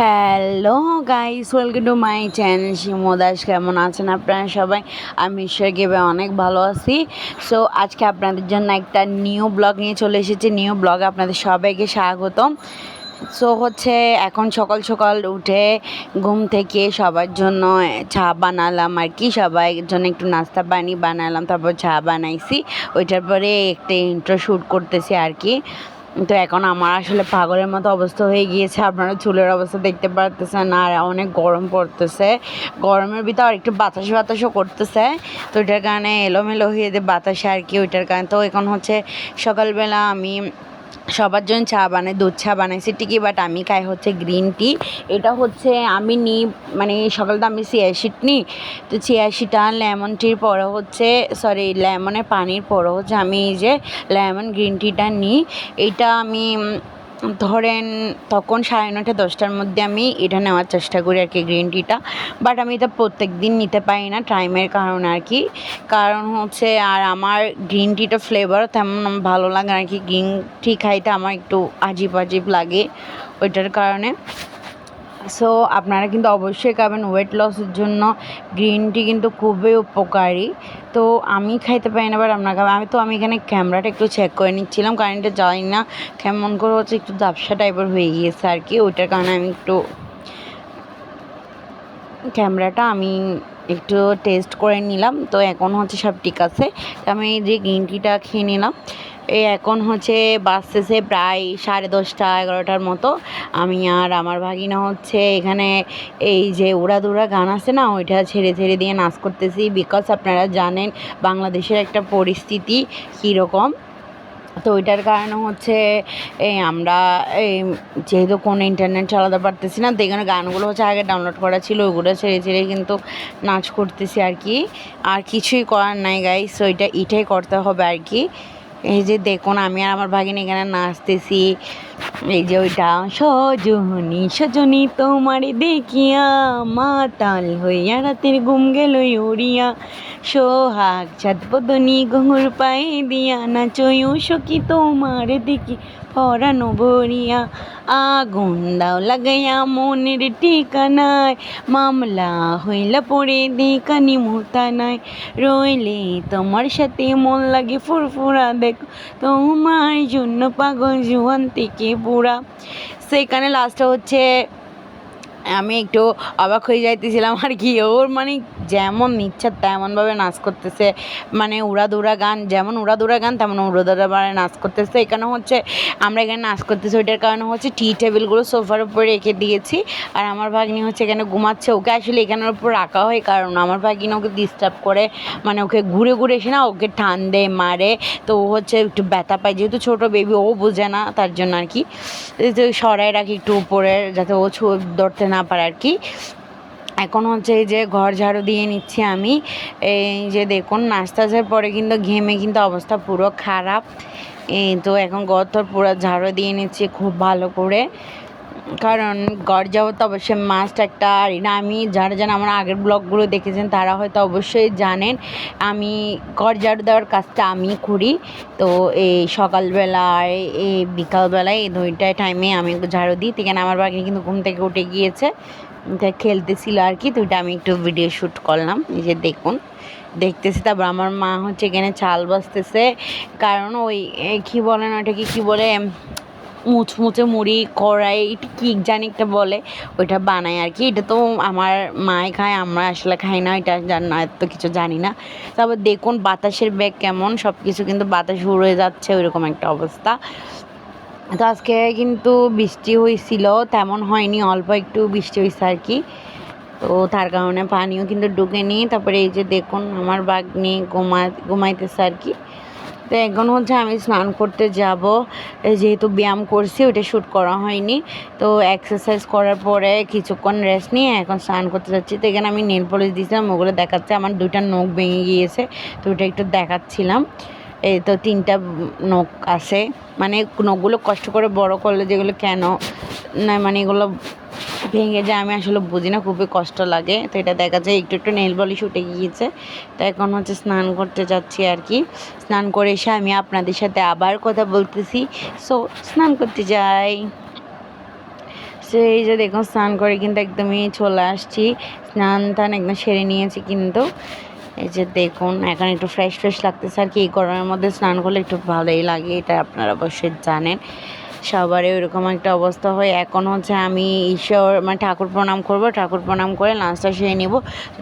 Hello guys welcome to my channel Shimo Das কেমন আছেন আপনারা সবাই? আমি ঈশ্বর গেবে অনেক ভালো আছি। সো আজকে আপনাদের জন্য একটা নিউ ব্লগ নিয়ে চলে এসেছি। নিউ ব্লগ আপনাদের সবাইকে স্বাগতম। সো হচ্ছে এখন সকাল সকাল উঠে ঘুম থেকে সবার জন্য চা বানালাম আর কি। সবাই জন্য একটু নাস্তা পানি বানালাম, তারপর চা বানাইছি। ওইটার পরে একটা ইন্ট্রো শ্যুট করতেছি আর কি। তো এখন আমার আসলে পাগলের মতো অবস্থা হয়ে গিয়েছে। আপনারা চুলের অবস্থা দেখতে পারতেছেন আর অনেক গরম পড়তেছে। গরমের ভিতরে আর একটু বাতাস বাতাসও করতেছে। তো ওইটার কারণে এলোমেলো হয়ে যে বাতাসে আর কি, ওইটার কারণে। তো এখন হচ্ছে সকালবেলা আমি সবার জন্য চা বানাই, দুধ চা বানাইছি ঠিকই বাট আমি খাই হচ্ছে গ্রিন টি এটা হচ্ছে আমি নিই মানে সকালে তো আমি সিয়াশিট নিই, তো সিয়াশিটা লেমন টির পরে হচ্ছে সরি লেমনের পানির পরে হচ্ছে আমি এই যে লেমন গ্রিন টিটা নিই। এটা আমি ধরেন তখন সাড়ে নটা দশটার মধ্যে আমি এটা নেওয়ার চেষ্টা করি আর কি গ্রিন টিটা বাট আমি এটা প্রত্যেক দিন নিতে পারি না টাইমের কারণ আর কি। কারণ হচ্ছে আর আমার গ্রিন টিটা ফ্লেভার তেমন ভালো লাগে আর কি। গ্রিন টি খাইতে আমার একটু আজিব আজিব লাগে ওইটার কারণে। সো আপনারা কিন্তু অবশ্যই খাবেন ওয়েট লসের জন্য। গ্রিন টি কিন্তু খুবই উপকারী। তো আমি খাইতে পারি না বাট আপনার খাবেন। আমি তো, আমি এখানে ক্যামেরাটা একটু চেক করে নিচ্ছিলাম। এটা জানি না। কেমন করে হচ্ছে একটু ঝাপসা টাইপের হয়ে গিয়েছে আর কি। ওইটার কারণে আমি একটু ক্যামেরাটা আমি একটু টেস্ট করে নিলাম। তো এখন হচ্ছে সব ঠিক আছে। আমি যে গ্রিন টিটা খেয়ে নিলাম। এখন হচ্ছে বাজতেছে প্রায় সাড়ে দশটা, এগারোটার মতো। আমি আর আমার ভাগিনা হচ্ছে এখানে এই যে উড়াদুরা গান আছে না, ওইটা ছেড়ে ছেড়ে দিয়ে নাচ করতেছি। বিকজ আপনারা জানেন বাংলাদেশের একটা পরিস্থিতি কীরকম। তো ওইটার কারণে হচ্ছে এই আমরা এই যেহেতু কোনো ইন্টারনেট চালাতে পারতেছি না, তো এখানে গানগুলো হচ্ছে আগে ডাউনলোড করা ছিল, ওইগুলো ছেড়ে ছেড়ে কিন্তু নাচ করতেছি আর কি। আর কিছুই করার নাই গাইস ওইটা এটাই করতে হবে আর কি। এই যে দেখুন, আমি আর আমার ভাগিন এখানে নাচতেছি। এই যে ওইটা, সজনী, সজনি তোমারে দেখিয়া, মাতাল হইয়া রাতের ঘুম গেল উড়িয়া। সোহাগ চাঁদ বদনী ঘুঙুর পায়ে দিয়া নাচয়ু সখী তোমার দেখি পরানো ভরিয়া আগুন দাও লাগাইয়া মনের ঠিকানায়। মামলা হইলা পড়ে দেখানি নাই রইলে তোমার সাথে মন লাগে ফুরফুরা দেখো। তোমার জন্য পাগল জুয়ান থেকে বুড়া। সেখানে লাস্টে হচ্ছে আমি একটু অবাক হয়ে যাইতেছিলাম আর কি। ওর মানে যেমন ইচ্ছা তেমনভাবে নাচ করতেছে। মানে উড়াদুরা গান, যেমন উড়াদুরা গান, তেমন উড়াদুরা মানে নাচ করতেছে। এখানে হচ্ছে আমরা এখানে নাচ করতেছি, ওইটার কারণে হচ্ছে টি টেবিলগুলো সোফার উপরে রেখে দিয়েছি। আর আমার ভাগ্নি হচ্ছে এখানে ঘুমাচ্ছে। ওকে আসলে এখানের উপর রাখা হয় কারণ আমার ভাগ্নি ওকে ডিস্টার্ব করে। মানে ওকে ঘুরে ঘুরে এসে না ওকে দেয় মারে। তো ও হচ্ছে একটু ব্যথা পায়। যেহেতু ছোটো বেবি ও বোঝে না, তার জন্য আর কি। সরাই রাখি একটু উপরে, যাতে ও ছো ধরতে না পারে আর কি? এখন হচ্ছে এই যে ঘর ঝাড়ু দিয়ে নিচ্ছি আমি। এই যে দেখুন নাস্তাসের পরে কিন্তু ঘেমে কিন্তু অবস্থা পুরো খারাপ। এই তো এখন গতর পুরো ঝাড়ু দিয়ে নিচ্ছি খুব ভালো করে। কারণ গড় যাব তো অবশ্যই মাস্ট একটা, আর না, আমি যারা যারা আমার আগের ব্লগগুলো দেখেছেন, তারা হয়তো অবশ্যই জানেন, আমি গড় ঝাড়ু দেওয়ার কাজটা আমি করি। তো এই সকালবেলায়, এই বিকালবেলায় এই দুইটায় টাইমে আমি ঝাড়ু দিই। সেখানে আমার বাকি কিন্তু ঘুম থেকে উঠে গিয়েছে। খেলতেছিল আর কি তো ওইটা আমি একটু ভিডিও শ্যুট করলাম। যে দেখুন, দেখতেছি। তারপর আমার মা হচ্ছে এখানে চাল বসতেছে। কারণ ওই কী বলেন ওটাকে কী বলে? মুচমুচে মুড়ি, কড়াই এটা কী জানি একটা বলে, ওইটা বানাই আর কি। এটা তো আমার মাই খায়, আমরা আসলে খাই না, এটা না, এত কিছু জানি না। তারপর দেখুন বাতাসের ব্যাগ কেমন সব কিছু কিন্তু বাতাস উড়ে যাচ্ছে, ওইরকম একটা অবস্থা। তো আজকে কিন্তু বৃষ্টি হয়েছিল তেমন হয়নি, অল্প একটু বৃষ্টি হয়েছে আর কি। তো তার কারণে পানিও কিন্তু ঢুকেনি। তারপরে এই যে দেখুন, আমার বাঘ নিয়ে ঘুমা ঘুমাইতেছে আর কি। তো এখন হচ্ছে আমি স্নান করতে যাব। যেহেতু ব্যায়াম করছি, ওইটা শ্যুট করা হয়নি। তো এক্সারসাইজ করার পরে কিছুক্ষণ রেস্ট নিয়ে এখন স্নান করতে যাচ্ছি। তো এখানে আমি নেল পলিশ দিয়েছিলাম, ওগুলো দেখাচ্ছে। আমার দুইটা নখ ভেঙে গিয়েছে, তো ওইটা একটু দেখাচ্ছিলাম। এই তো তিনটা নখ আছে। মানে নখগুলো কষ্ট করে বড় করলে যেগুলো কেন, না মানে এগুলো ভেঙে যায়, আমি আসলে বুঝি না, খুবই কষ্ট লাগে। তো এটা দেখা যায়, একটু একটু নেল বলিশ উঠে গিয়েছে। তো এখন হচ্ছে স্নান করতে যাচ্ছি আর কি। স্নান করে এসে আমি আপনাদের সাথে আবার কথা বলতেছি। সো স্নান করতে যাই। যে এই যে দেখুন, স্নান করে কিন্তু একদমই চলে আসছি। স্নান টান একদম সেরে নিয়েছি কিন্তু। এই যে দেখুন, এখন একটু ফ্রেশ ফ্রেশ লাগতেছে আর কি। এই গরমের মধ্যে স্নান করলে একটু ভালোই লাগে, এটা আপনারা অবশ্যই জানেন। সবারই ওইরকম একটা অবস্থা হয়। এখন হচ্ছে আমি ঈশ্বর মানে ঠাকুর প্রণাম করব, ঠাকুর প্রণাম করে লাঞ্চটা সেরে নিব।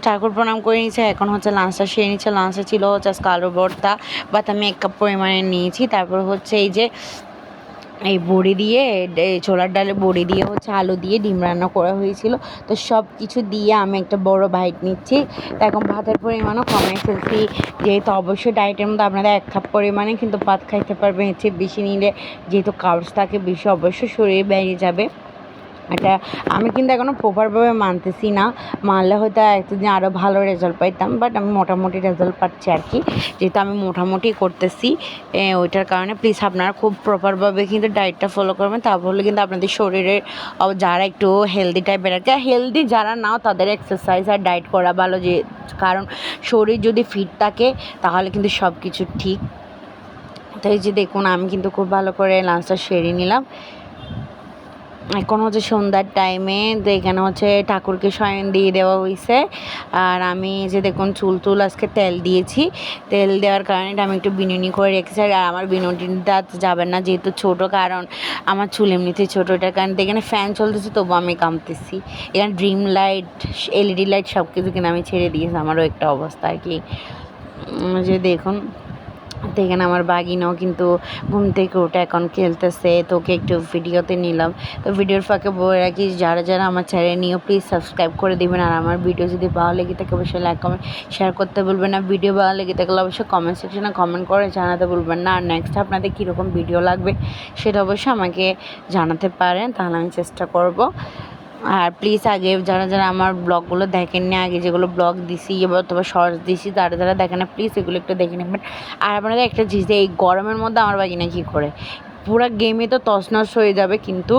ঠাকুর প্রণাম করে নিচ্ছে এখন হচ্ছে লাঞ্চটা সেরে নিচ্ছে। লাঞ্চটা ছিল হচ্ছে কালো ভর্তা বাট আমি এক কাপ পরিমাণে নিয়েছি। তারপর হচ্ছে এই যে এই বড়ি দিয়ে ছোলার ডালে বড়ি দিয়ে হচ্ছে আলু দিয়ে ডিম রান্না করা হয়েছিল। তো সব কিছু দিয়ে আমি একটা বড় বাইট নিচ্ছি। তো এখন ভাতের পরিমাণও কমে ফেলছি। যেহেতু অবশ্যই ডায়েটের মধ্যে আপনারা এক কাপ পরিমাণে কিন্তু ভাত খাইতে পারবেন। চেয়ে বেশি নিলে যেহেতু কার্বস থাকে, বেশি অবশ্যই শরীরে বেড়ে যাবে। এটা আমি কিন্তু এখনও প্রপারভাবে মানতেছি না। মানলে হয়তো একদিন আরও ভালো রেজাল্ট পাইতাম বাট আমি মোটামুটি রেজাল্ট পাচ্ছি আর কি। যেহেতু আমি মোটামুটি করতেছি ওইটার কারণে প্লিজ আপনারা খুব প্রপারভাবে কিন্তু ডায়েটটা ফলো করবেন, তাহলে কিন্তু আপনাদের শরীরের যারা একটু হেলদি টাইপের আর কি হেলদি যারা নাও, তাদের এক্সারসাইজ আর ডায়েট করা ভালো যে, কারণ শরীর যদি ফিট থাকে, তাহলে কিন্তু সব কিছু ঠিক। তো এই যে দেখুন, আমি কিন্তু খুব ভালো করে লাঞ্চটা সেরে নিলাম। এখন হচ্ছে সন্ধ্যার টাইমে তো এখানে হচ্ছে ঠাকুরকে শয়ন দিয়ে দেওয়া হয়েছে আর আমি যে দেখুন চুল টুল আজকে তেল দিয়েছি। তেল দেওয়ার কারণে আমি একটু বিনুনি করে রেখেছি, আর আমার বিনুনিটা যাবে না যেহেতু ছোটো, কারণ আমার চুল এমনিতে ছোটো, এটার কারণে এখানে ফ্যান চলতেছে তবু আমি কামতেছি। এখানে ড্রিম লাইট এলইডি লাইট সব কিছু কিনে আমি ছেড়ে দিয়েছি, আমারও একটা অবস্থা আর কি। যে দেখুন তো এখানে আমার বাগিনাও কিন্তু ঘুম থেকে উঠে এখন খেলতেছে, তোকে একটু ভিডিওতে নিলাম। তো ভিডিওর ফাঁকে বলে রাখি, যারা যারা আমার চ্যানেল নিও প্লিজ সাবস্ক্রাইব করে দিবেন। আর আমার ভিডিও যদি ভালো লেগে থাকে, অবশ্যই লাইক কমেন্ট শেয়ার করতে বলবেন না। ভিডিও ভালো লেগে থাকলে অবশ্যই কমেন্ট সেকশনে কমেন্ট করে জানাতে বলবেন না। আর নেক্সট আপনাদের কীরকম ভিডিও লাগবে, সেটা অবশ্যই আমাকে জানাতে পারেন, তাহলে আমি চেষ্টা করব। আর প্লিজ আগে যারা যারা আমার ব্লগগুলো দেখেননি, আগে যেগুলো ব্লগ দিছি অথবা শর্টস দিছি, তারা যারা দেখেন না প্লিজ এগুলো একটু দেখে নেবেন। আর আপনাদের একটা জিনিস এই গরমের মধ্যে আমার বাগিনা কী করে? পুরো গেমে তো তছনছ হয়ে যাবে, কিন্তু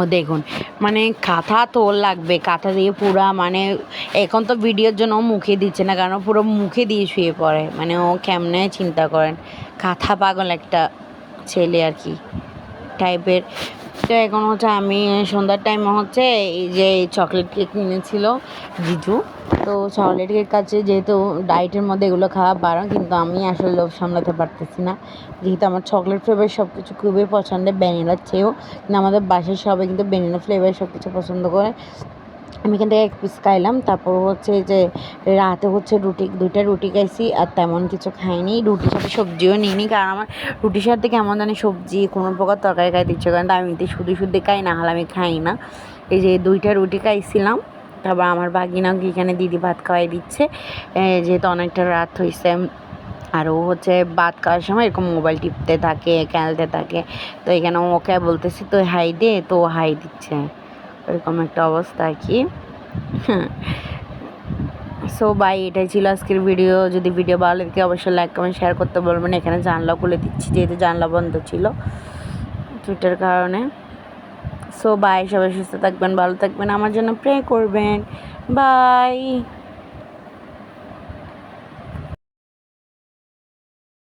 ও দেখুন মানে কাঁথা তো লাগবে, কাঁথা দিয়ে পুরা মানে এখন তো ভিডিওর জন্য মুখে দিচ্ছে না, কারণ পুরো মুখে দিয়ে শুয়ে পড়ে। মানে ও কেমনে চিন্তা করেন? কাঁথা পাগল একটা ছেলে আর কি টাইপের তো এখন হচ্ছে আমি সন্ধ্যার টাইমে হচ্ছে এই যে চকলেট কেক কিনেছিল জিজু। তো চকলেট কেক কাছে যেহেতু ডায়েটের মধ্যে এগুলো খাওয়া বারণ, কিন্তু আমি আসলে লোভ সামলাতে পারতেছি না। যেহেতু আমার চকলেট ফ্লেভার সব কিছু খুবই পছন্দের ভ্যানিলার চেয়েও। কিন্তু আমাদের বাসার সবাই কিন্তু ভ্যানিলা ফ্লেভার সব কিছু পছন্দ করে। আমি এখান থেকে এক পিস খাইলাম। তারপর হচ্ছে যে রাতে হচ্ছে রুটি, দুইটা রুটি খাইছি আর তেমন কিছু খাইনি। রুটির সাথে সবজিও নিইনি, কারণ আমার রুটির সাথে কেমন জানি সবজি কোনো প্রকার তরকারি খাইতে ইচ্ছে করে না। আমি তো শুধু শুধু খাই, না হলে আমি খাই না। এই যে দুইটা রুটি খাইছিলাম। তারপর আমার বাগিনা এখানে দিদি ভাত খাওয়াই দিচ্ছে। যেহেতু অনেকটা রাত হয়েছে আর ও হচ্ছে ভাত খাওয়ার সময় এরকম মোবাইল টিপতে থাকে, খেলতে থাকে। তো এখানে ওকে বলতেছি তো হাই দে। তো হাই দিচ্ছে। এরকম একটা অবস্থা আর কি। সো বাই এটাই ছিল আজকের ভিডিও যদি ভিডিও ভালো লাগে অবশ্যই লাইক কমেন্ট শেয়ার করতে বলবেন। এখানে জানলা খুলে দিচ্ছি, যেহেতু জানলা বন্ধ ছিল টুইটার কারণে। সো বাই সবাই সুস্থ থাকবেন, ভালো থাকবেন। আমার জন্য প্রে করবেন। বাই